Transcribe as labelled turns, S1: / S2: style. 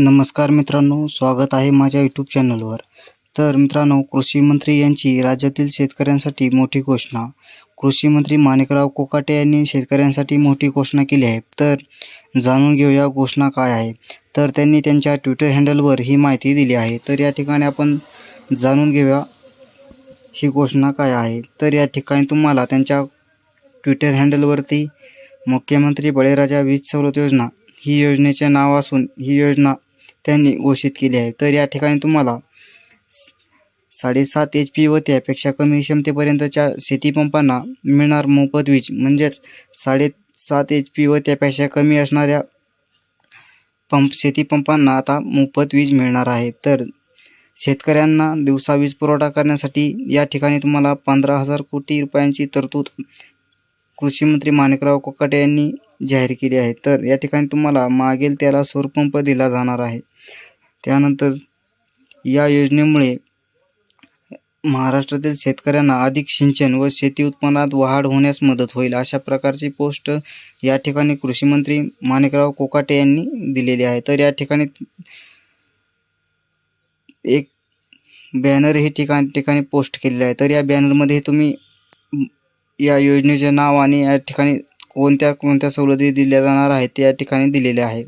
S1: नमस्कार मित्रांनो स्वागत आहे माझ्या यूट्यूब चॅनलवर तर मित्रांनो कृषी मंत्री यांची राज्यातील शेतकऱ्यांसाठी मोठी घोषणा. कृषी मंत्री माणिकराव कोकाटे यांनी शेतकऱ्यांसाठी मोठी घोषणा केली आहे. तर जाणून घेऊया घोषणा काय आहे. तर त्यांनी त्यांच्या ट्विटर हँडलवर ही माहिती दिली आहे. तर या ठिकाणी आपण जाणून घेऊया ही घोषणा काय आहे. तर या ठिकाणी तुम्हाला त्यांच्या ट्विटर हँडलवरती मुख्यमंत्री बळीराजा वीज सवलत योजना ही योजनेचे नाव असून ही योजना त्यांनी घोषित केली आहे. तर या ठिकाणी तुम्हाला साडेसात एच पी व त्यापेक्षा कमी क्षमतेपर्यंतच्या शेतीपंपांना मिळणार मोफत वीज. म्हणजेच साडेसात एच पी व त्यापेक्षा कमी असणाऱ्या पंप शेतीपंपांना आता मोफत वीज मिळणार आहे. तर शेतकऱ्यांना दिवसा वीज पुरवठा करण्यासाठी या ठिकाणी तुम्हाला पंधरा हजार कोटी रुपयांची तरतूद कृषी मंत्री माणिकराव कोकाटे यांनी जाहीर केली आहे. तर या ठिकाणी तुम्हाला मागेल त्याला सौरपंप दिला जाणार आहे. त्यानंतर या योजनेमुळे महाराष्ट्रातील शेतकऱ्यांना अधिक सिंचन व शेती उत्पन्नात वाढ होण्यास मदत होईल अशा प्रकारची पोस्ट या ठिकाणी कृषीमंत्री माणिकराव कोकाटे यांनी दिलेली आहे. तर या ठिकाणी एक बॅनर हे ठिकाण ठिकाणी पोस्ट केलेलं आहे. तर या बॅनरमध्ये तुम्ही या योजनेचे नाव आणि या ठिकाणी कोणत्या कोणत्या सवलती दिल्या जाणार आहेत या ठिकाणी दिलेल्या आहे